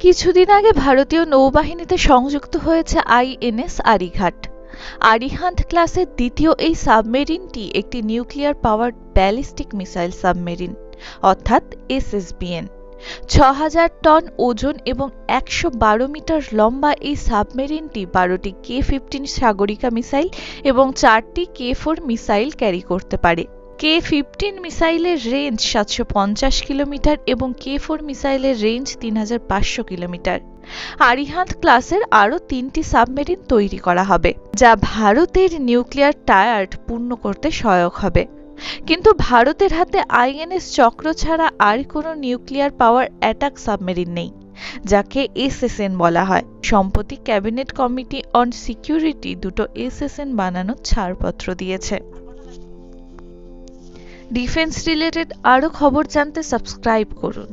কিছুদিন আগে ভারতীয় নৌবাহিনীতে সংযুক্ত হয়েছে আইএনএস আরিঘাট। আরিহান্ত ক্লাসের দ্বিতীয় এই সাবমেরিনটি একটি nuclear power ballistic missile submarine, অর্থাৎ এসএসবিএন। ছ হাজার টন ওজন এবং একশো বারো মিটার লম্বা এই সাবমেরিনটি বারোটি কে ফিফটিন সাগরিকা মিসাইল এবং চারটি কে ফোর মিসাইল ক্যারি করতে পারে। কে ফিফটিন মিসাইলের রেঞ্জ সাতশো পঞ্চাশ কিলোমিটার এবং কে ফোর মিসাইলের রেঞ্জ তিন হাজার পাঁচশো কিলোমিটার। আরিহান্ত ক্লাসের আরও তিনটি সাবমেরিন তৈরি করা হবে, যা ভারতের নিউক্লিয়ার টায়ার্ড পূর্ণ করতে সহায়ক হবে। কিন্তু ভারতের হাতে আইএনএস চক্র ছাড়া আর কোনো নিউক্লিয়ার পাওয়ার অ্যাটাক সাবমেরিন নেই, যাকে এসএসএন বলা হয়। সম্প্রতি ক্যাবিনেট কমিটি অন সিকিউরিটি দুটো এসএসএন বানানোর ছাড়পত্র দিয়েছে। ডিফেন্স রিলেটেড আরও খবর জানতে সাবস্ক্রাইব করুন।